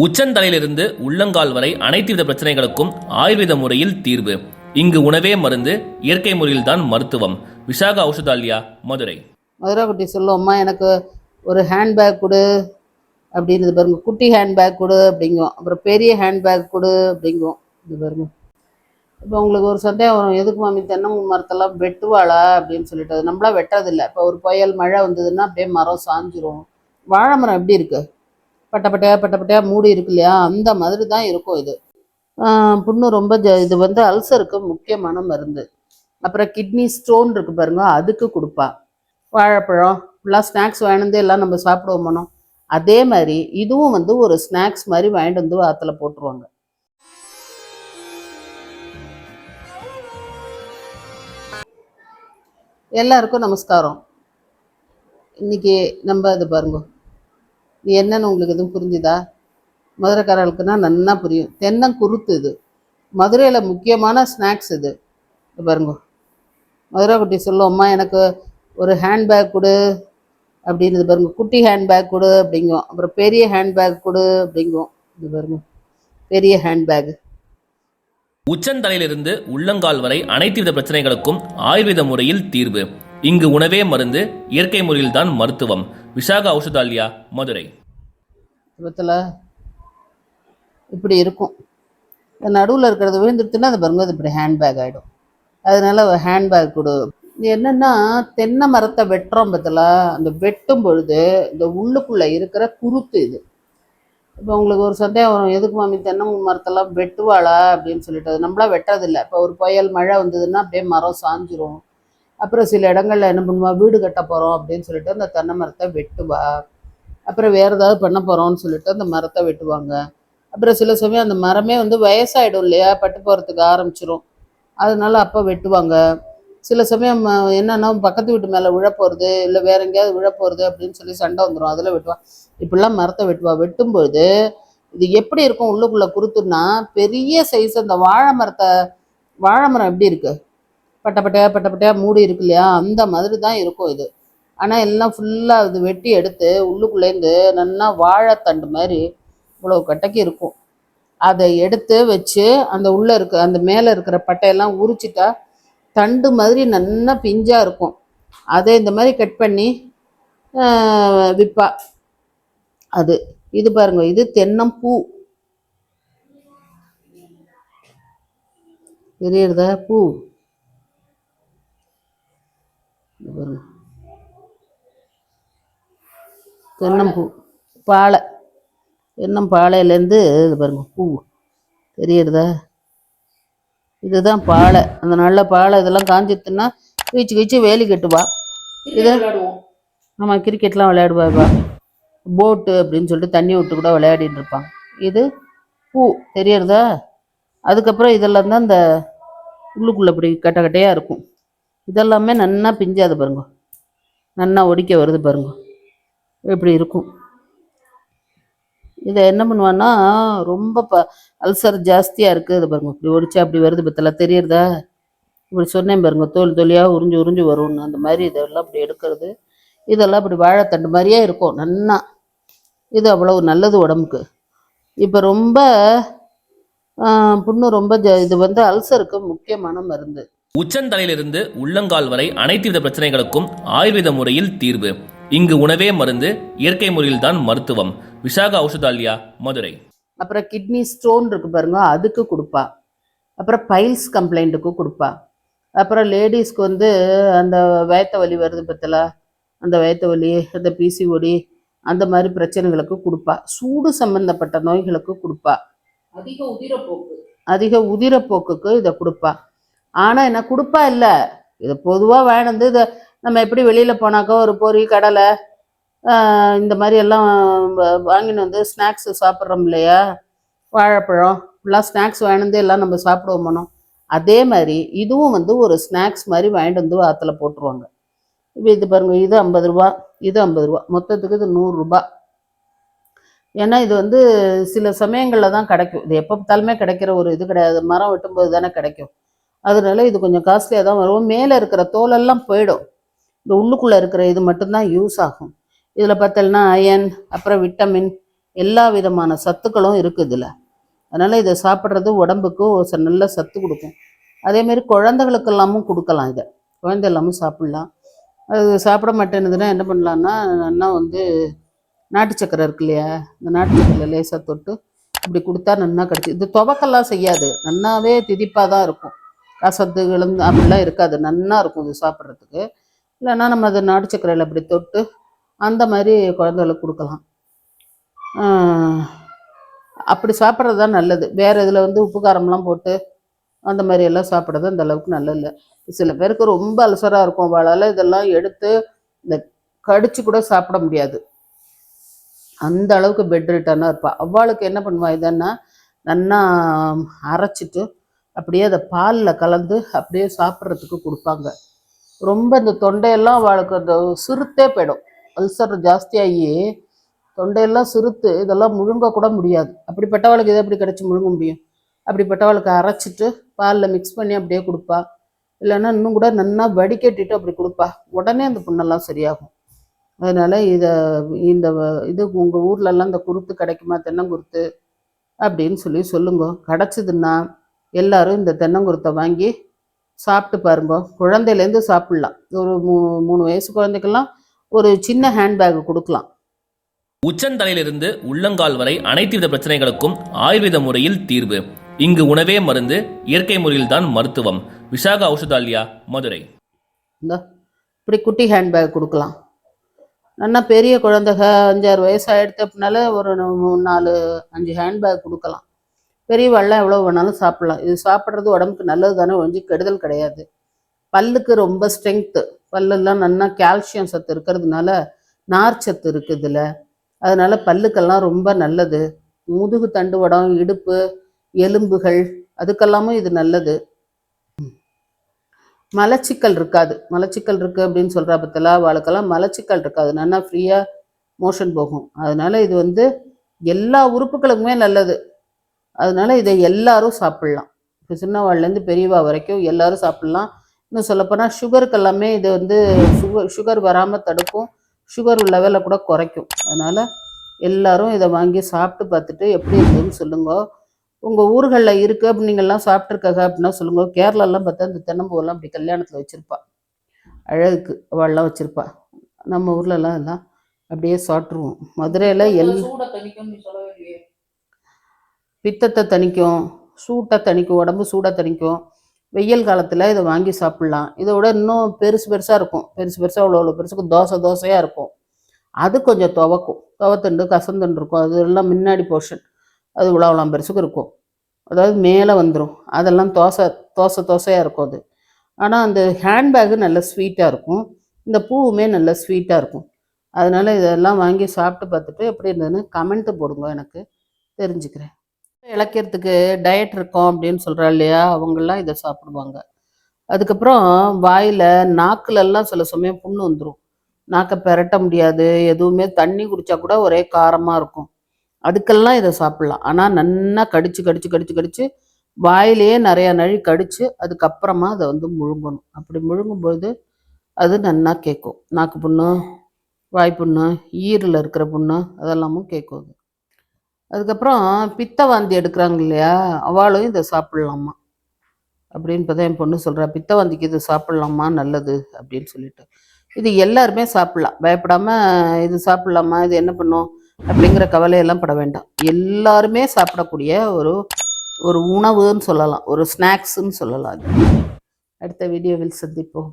உச்சந்தலையிலிருந்து உள்ளங்கால் வரை அனைத்து வித பிரச்சனைகளுக்கும் ஆயுர்வேத முறையில் தீர்வு. இங்கு உணவே மருந்து இயற்கை முறையில்தான் மருத்துவம். விசாகா ஔஷதாலயா மதுரை. மதுரை குட்டி சொல்லுவோம்மா எனக்கு ஒரு ஹேண்ட்பேக் கொடு அப்படின்றது பாருங்க. குட்டி ஹேண்ட்பேக் கொடு அப்படிங்குவோம். அப்புறம் பெரிய ஹேண்ட்பேக் கொடு அப்படிங்குவோம். இது பாருங்க. இப்போ உங்களுக்கு ஒரு சந்தேகம் வரும். எதுக்கு மாமி தென்னை மரத்தெல்லாம் வெட்டுவாளா? அப்படின்னு சொல்லிட்டு. அது நம்மளா வெட்டுறதில்ல. இப்போ ஒரு புயல் மழை வந்ததுன்னா அப்படியே மரம் சாஞ்சிரும். வாழை மரம் எப்படி இருக்குது பட்டை பட்டையா மூடி இருக்கு இல்லையா? அந்த மாதிரி தான் இருக்கும் இது. புண்ணு ரொம்ப ஜ இது வந்து அல்சருக்கு முக்கியமான மருந்து. அப்புறம் கிட்னி ஸ்டோன் இருக்கு பாருங்க அதுக்கு கொடுப்பா. வாழைப்பழம் ஃபுல்லாக ஸ்நாக்ஸ் வாங்கினதே எல்லாம் நம்ம சாப்பிடுவோமோ அதே மாதிரி இதுவும் வந்து ஒரு ஸ்நாக்ஸ் மாதிரி வாங்கிட்டு வந்து ஆற்றுல போட்டுருவாங்க. எல்லாருக்கும் நமஸ்காரம். இன்னைக்கு நம்ம இது பாருங்க. இது என்னன்னு உங்களுக்கு எதுவும் புரிஞ்சுதா? மதுரைக்காரர்களுக்குன்னா நன்னா புரியும். தென்னங்குருத்து இது. மதுரையில் முக்கியமான ஸ்நாக்ஸ் இது. பாருங்க. மதுரை குட்டி சொல்லுவோம்மா எனக்கு ஒரு ஹேண்ட்பேக் கொடு. அப்படின்னு பாருங்க. குட்டி ஹேண்ட்பேக் கொடு அப்படிங்குவோம். அப்புறம் பெரிய ஹேண்ட்பேக் கொடு அப்படிங்குவோம். இது பாருங்க. பெரிய ஹேண்ட்பேக் உச்சந்தலையிலிருந்து உள்ளங்கால் வரை அனைத்து வித பிரச்சனைகளுக்கும் ஆயுர்வேத முறையில் தீர்வு. இங்கு உணவே மருந்து இயற்கை முறையில்தான் மருத்துவம். விசாகா ஔஷதால்யா மதுரை. விபத்தில் இப்படி இருக்கும். நடுவில் இருக்கிறது விழுந்துருச்சுன்னா அது பாருங்க அது இப்படி ஹேண்ட்பேக் ஆகிடும் அதனால ஹேண்ட்பேக் கொடு. என்னென்னா என்னன்னா தென்னை மரத்தை வெட்டுறோம் பத்தில அந்த வெட்டும் பொழுது இந்த உள்ளுக்குள்ளே இருக்கிற குருத்து இது. இப்போ உங்களுக்கு ஒரு சந்தேகம் வரும் எதுக்கு மாமி தென்னை மரத்தெல்லாம் வெட்டுவாளா? அப்படின்னு சொல்லிட்டு. அது நம்மளாம் வெட்டுறதில்ல. இப்போ ஒரு புயல் மழை வந்ததுன்னா அப்படியே மரம் சாஞ்சிரும். அப்புறம் சில இடங்களில் என்ன பண்ணுவா? வீடு கட்ட போகிறோம் அப்படின்னு சொல்லிட்டு அந்த தென்னை மரத்தை வெட்டுவா. அப்புறம் வேறு ஏதாவது பண்ண போகிறோம்னு சொல்லிட்டு அந்த மரத்தை வெட்டுவாங்க. அப்புறம் சில சமயம் அந்த மரமே வந்து வயசாயிடும் இல்லையா? பட்டு போகிறதுக்கு ஆரம்பிச்சிரும். அதனால அப்போ வெட்டுவாங்க. சில சமயம் என்னென்னா என்னன்னா பக்கத்து வீட்டு மேலே விழ போகிறது இல்லை வேற எங்கேயாவது விழ போகிறது அப்படின்னு சொல்லி சண்டை வந்துடும் அதில் வெட்டுவா. இப்படிலாம் மரத்தை வெட்டுவா. வெட்டும்போது இது எப்படி இருக்கும்? உள்ளுக்குள்ளே குருத்துன்னா பெரிய சைஸ் அந்த வாழை மரத்தை வாழை மரம் எப்படி இருக்குது பட்டப்பட்டையா பட்டப்பட்டையா மூடி இருக்கு இல்லையா? அந்த மாதிரி தான் இருக்கும் இது. ஆனால் எல்லாம் ஃபுல்லாக இது வெட்டி எடுத்து உள்ளுக்குள்ளேருந்து நல்லா வாழைத்தண்டு மாதிரி இவ்வளோ கட்டைக்கு இருக்கும். அதை எடுத்து வச்சு அந்த உள்ளே இருக்க அந்த மேலே இருக்கிற பட்டையெல்லாம் உரிச்சிட்டா தண்டு மாதிரி நல்லா பிஞ்சாக இருக்கும். அதை இந்த மாதிரி கட் பண்ணி விற்பா அது இது பாருங்க இது தென்னம்பூ தெரியுறதா? பூ. பாருங்க தென்னம்பூ பாலை. தென்னம் பாளையிலேருந்து இது பாருங்க பூ. தெரியுறதா? இதுதான் பாலை. அந்த நல்ல பாலை இதெல்லாம் காஞ்சித்துன்னா கீச்சு கீச்சு வேலி கட்டுவா. இது ஆமாம் கிரிக்கெட்லாம் விளையாடுவாப்பா போட்டு அப்படின்னு சொல்லிட்டு தண்ணி விட்டு கூட விளையாடிட்டு இருப்பாங்க இது பூ. தெரியறதா? அதுக்கப்புறம் இதெல்லாம் தான் இந்த உள்ளுக்குள்ளே இப்படி கட்ட கட்டையாக இருக்கும். இதெல்லாமே நன்னா பிஞ்சாது பாருங்க. நன்னா ஒடிக்க வருது பாருங்க. இப்படி இருக்கும். இதை என்ன பண்ணுவான்னா ரொம்ப ப அல்சர் ஜாஸ்தியாக இருக்குது இது பாருங்க. இப்படி ஒடிச்சா அப்படி வருது பத்தல தெரியுறதா? இப்படி சொன்னேன் பாருங்க தோல் தோலியாக உறிஞ்சு உறிஞ்சு வரும்னு அந்த மாதிரி இதெல்லாம் இப்படி எடுக்கிறது. இதெல்லாம் இப்படி வாழைத்தண்டு மாதிரியே இருக்கும் நன்னா. இது அவ்வளவு நல்லது உடம்புக்கு. இப்போ ரொம்ப புண்ணு ரொம்ப ஜ இது வந்து அல்சருக்கு முக்கியமான மருந்து. உச்சந்தலையிலிருந்து உள்ளங்கால் வரை அனைத்து வித பிரச்சனைகளுக்கும் ஆயுர்வேத முறையில் தீர்வு. இங்கு உணவே மருந்து இயற்கை முறையில்தான் மருத்துவம். விசாகா ஔஷதாலயா மதுரை. அப்புறம் கிட்னி ஸ்டோன் இருக்கு பாருங்க அதுக்கு கொடுப்பா. அப்புறம் பைல்ஸ் கம்ப்ளைண்ட்டுக்கு கொடுப்பா. அப்புறம் லேடிஸ்க்கு வந்து அந்த வயத்த வலி வருது பத்தல அந்த வயத்த வலி அந்த பிசிஓடி அந்த மாதிரி பிரச்சனைகளுக்கு கொடுப்பா. சூடு சம்பந்தப்பட்ட நோய்களுக்கு கொடுப்பா. அதிக உதிரப்போக்கு. அதிக உதிரப்போக்குக்கு இதை கொடுப்பா. ஆனால் என்ன கொடுப்பா இல்லை. இது பொதுவாக வேணுந்து இதை நம்ம எப்படி வெளியில் போனாக்கா ஒரு பொரி கடலை இந்த மாதிரி எல்லாம் வாங்கின்னு வந்து ஸ்நாக்ஸ் சாப்பிட்றோம் இல்லையா? வாழைப்பழம் ஃபுல்லாக ஸ்நாக்ஸ் வேணுந்து எல்லாம் நம்ம சாப்பிடுவோமோ அதே மாதிரி இதுவும் வந்து ஒரு ஸ்நாக்ஸ் மாதிரி வாங்கிட்டு வந்து ஆற்றுல போட்டுருவாங்க. இப்போ இது பாருங்க இது ஐம்பது ரூபா இது ஐம்பது ரூபா. மொத்தத்துக்கு இது நூறுரூபா ஏன்னா இது வந்து சில சமயங்களில் தான் கிடைக்கும். இது எப்போ பார்த்தாலுமே கிடைக்கிற ஒரு இது கிடையாது. மரம் வெட்டும்போது தானே கிடைக்கும். அதனால இது கொஞ்சம் காஸ்ட்லியாக தான் வரும். மேலே இருக்கிற தோலெல்லாம் போயிடும். இந்த உள்ளுக்குள்ளே இருக்கிற இது மட்டும்தான் யூஸ் ஆகும். இதில் பார்த்தோம்னா அயன் அப்புறம் விட்டமின் எல்லா விதமான சத்துக்களும் இருக்குது இதில். அதனால் இதை சாப்பிட்றது உடம்புக்கு ஒரு ச- நல்ல சத்து கொடுக்கும். அதேமாரி குழந்தைகளுக்கு எல்லாமும் கொடுக்கலாம் இதை. குழந்தை எல்லாமும் சாப்பிட்லாம். அது சாப்பிட மாட்டேன்னுதுன்னா என்ன பண்ணலான்னா நல்லா வந்து நாட்டு சக்கரை இருக்கு இல்லையா? இந்த நாட்டு சக்கரை லேசாக தொட்டு இப்படி கொடுத்தா நன்னா கிடச்சி இது துவக்கெல்லாம் செய்யாது. நன்னாவே திதிப்பாக தான் இருக்கும். கசத்து அப்படிலாம் இருக்காது. நன்னா இருக்கும் இது சாப்பிட்றதுக்கு. இல்லைன்னா நம்ம அதை நாட்டு சக்கரையில் அப்படி தொட்டு அந்த மாதிரி குழந்தைகளுக்கு கொடுக்கலாம். அப்படி சாப்பிட்றது தான் நல்லது. வேறு இதில் வந்து உப்பு காரம்லாம் போட்டு அந்த மாதிரி எல்லாம் சாப்பிட்றது அந்த அளவுக்கு நல்லது இல்லை. சில பேருக்கு ரொம்ப அல்சராக இருக்கும். அவளால் இதெல்லாம் எடுத்து இந்த கடிச்சு கூட சாப்பிட முடியாது. அந்த அளவுக்கு பெட் ரிட்டர்னாக இருப்பாள் அவளுக்கு என்ன பண்ணுவாள் இதன்னா நன்னா அரைச்சிட்டு அப்படியே அதை பாலில் கலந்து அப்படியே சாப்பிட்றதுக்கு கொடுப்பாங்க. ரொம்ப இந்த தொண்டையெல்லாம் அவளுக்கு அந்த சிறுத்தே போயிடும். அல்சர் ஜாஸ்தியாகி தொண்டையெல்லாம் சிறுத்து இதெல்லாம் முழுங்க கூட முடியாது. அப்படிப்பட்டவளுக்கு இதை எப்படி கிடச்சி முழுங்க முடியும்? அப்படிப்பட்டவளுக்கு அரைச்சிட்டு பாலில் மிக்ஸ் பண்ணி அப்படியே கொடுப்பா. இல்லைன்னா இன்னும் கூட நன்னா வடிகட்டிட்டு அப்படி கொடுப்பா. உடனே அந்த புண்ணெல்லாம் சரியாகும். அதனால் இதை இந்த இது உங்கள் ஊர்லெல்லாம் இந்த குருத்து கிடைக்குமா தென்னங்குருத்து அப்படின்னு சொல்லி சொல்லுங்க. கிடச்சிதுன்னா எல்லாரும் இந்த தென்னங்குருத்தை வாங்கி சாப்பிட்டு பாருங்க. குழந்தையிலேருந்து சாப்பிட்லாம். ஒரு மூ மூணு வயசு குழந்தைக்கெல்லாம் ஒரு சின்ன ஹேண்ட்பேக் கொடுக்கலாம். உச்சந்தலையிலிருந்து உள்ளங்கால் வரை அனைத்து வித பிரச்சனைகளுக்கும் ஆயுர்வேத முறையில் தீர்வு. இங்கு உணவே மருந்து இயற்கை முறையில்தான் மருத்துவம். விஷாக ஔஷதாலியா மதுரை. இந்த இப்படி குட்டி ஹேண்ட்பேக் கொடுக்கலாம். நல்லா பெரிய குழந்தைக அஞ்சாறு வயசு ஆயிடுத்து அப்படின்னால ஒரு நாலு அஞ்சு ஹேண்ட்பேக் கொடுக்கலாம். பெரியவாள்லாம் எவ்வளோ வேணாலும் சாப்பிடலாம். இது சாப்பிட்றது உடம்புக்கு நல்லது தானே ஒழிஞ்சு கெடுதல் கிடையாது. பல்லுக்கு ரொம்ப ஸ்ட்ரென்த்து பல்லெல்லாம் நல்லா கால்சியம் சத்து இருக்கிறதுனால நார் சத்து இருக்குது இதில் அதனால பல்லுக்கெல்லாம் ரொம்ப நல்லது. முதுகு தண்டுவடம் இடுப்பு எலும்புகள் அதுக்கெல்லாமும் இது நல்லது. மலச்சிக்கல் இருக்காது. மலச்சிக்கல் இருக்குது அப்படின்னு சொல்கிறா பத்தலா அவளுக்கெல்லாம் மலச்சிக்கல் இருக்காது. நல்லா ஃப்ரீயாக மோஷன் போகும். அதனால இது வந்து எல்லா உறுப்புகளுக்குமே நல்லது. அதனால இதை எல்லாரும் சாப்பிட்லாம். இப்போ சின்னவாள்லேருந்து பெரியவா வரைக்கும் எல்லாரும் சாப்பிட்லாம். இன்னும் சொல்லப்போனால் சுகருக்கு எல்லாமே இது வந்து சுகர் சுகர் வராமல் தடுக்கும். சுகர் லெவலை கூட குறைக்கும். அதனால் எல்லாரும் இதை வாங்கி சாப்பிட்டு பார்த்துட்டு எப்படி இருக்குதுன்னு சொல்லுங்க. உங்கள் ஊர்களில் இருக்குது அப்படி நீங்கள்லாம் சாப்பிட்ருக்காங்க அப்படின்னா சொல்லுங்க. கேரளாலாம் பார்த்தா இந்த தென்னம்பூவெல்லாம் அப்படி கல்யாணத்தில் வச்சுருப்பா. அழகுக்கு அவள்லாம் வச்சுருப்பா. நம்ம ஊர்லலாம் எல்லாம் அப்படியே சாப்பிட்ருவோம் மதுரையில் எல் சூட தணிக்கும் நீ சொல்லவே இல்லையே பித்தத்தை தணிக்கும் சூட்டை தணிக்கும் உடம்பு சூடை தணிக்கும். வெயில் காலத்தில் இதை வாங்கி சாப்பிட்லாம். இதை விட இன்னும் பெருசு பெருசாக இருக்கும். பெருசு பெருசாக அவ்வளோ அவ்வளோ பெருசுக்கு தோசை தோசையாக இருக்கும். அது கொஞ்சம் துவக்கும். துவத்துண்டு கசந்தண்டு இருக்கும். அது எல்லாம் முன்னாடி போர்ஷன் அது உலாவலாம் பெருசுக்கு இருக்கும். அதாவது மேலே வந்துடும் அதெல்லாம் தோசை தோசை தோசையாக இருக்கும் அது. ஆனால் அந்த ஹேண்ட்பேக்கு நல்ல ஸ்வீட்டாக இருக்கும். இந்த பூவுமே நல்ல ஸ்வீட்டாக இருக்கும். அதனால் இதெல்லாம் வாங்கி சாப்பிட்டு பார்த்துட்டு எப்படி இருந்ததுன்னு கமெண்ட்டு போடுங்க எனக்கு. தெரிஞ்சுக்கிறேன். இழக்கிறதுக்கு டயட் இருக்கும் அப்படின்னு சொல்கிறா இல்லையா? அவங்களாம் இதை சாப்பிடுவாங்க. அதுக்கப்புறம் வாயில் நாக்குலெல்லாம் சில சமயம் புண்ணு வந்துடும் நாக்கை பெரட்ட முடியாது. எதுவுமே தண்ணி குடித்தா கூட ஒரே காரமாக இருக்கும். அதுக்கெல்லாம் இதை சாப்பிட்லாம். ஆனால் நன்னா கடிச்சு கடிச்சு கடிச்சு கடிச்சு வாயிலேயே நிறையா நழி கடிச்சு அதுக்கப்புறமா அதை வந்து முழுங்கணும். அப்படி முழுங்கும்போது அது நன்னா கேட்கும் நாக்கு புண்ணு வாய் புண்ணு ஈரில் இருக்கிற புண்ணு அதெல்லாமும் கேட்கும் அது. அதுக்கப்புறம் பித்த வாந்தி எடுக்கிறாங்க இல்லையா அவளும் இதை சாப்பிட்லாமா? அப்படின்னு தான் என் பொண்ணு சொல்கிறா பித்த வாந்திக்கு இது சாப்பிட்லாமா? நல்லது அப்படின்னு சொல்லிட்டு. இது எல்லாருமே சாப்பிட்லாம். பயப்படாமல் இது சாப்பிட்லாமா? இது என்ன பண்ணும்? அப்படிங்கிற கவலையெல்லாம் பட வேண்டாம். எல்லாருமே சாப்பிடக்கூடிய ஒரு ஒரு உணவுன்னு சொல்லலாம். ஒரு ஸ்நாக்ஸுன்னு சொல்லலாம். அது அடுத்த வீடியோவில் அடுத்த வீடியோவில் சந்திப்போம்.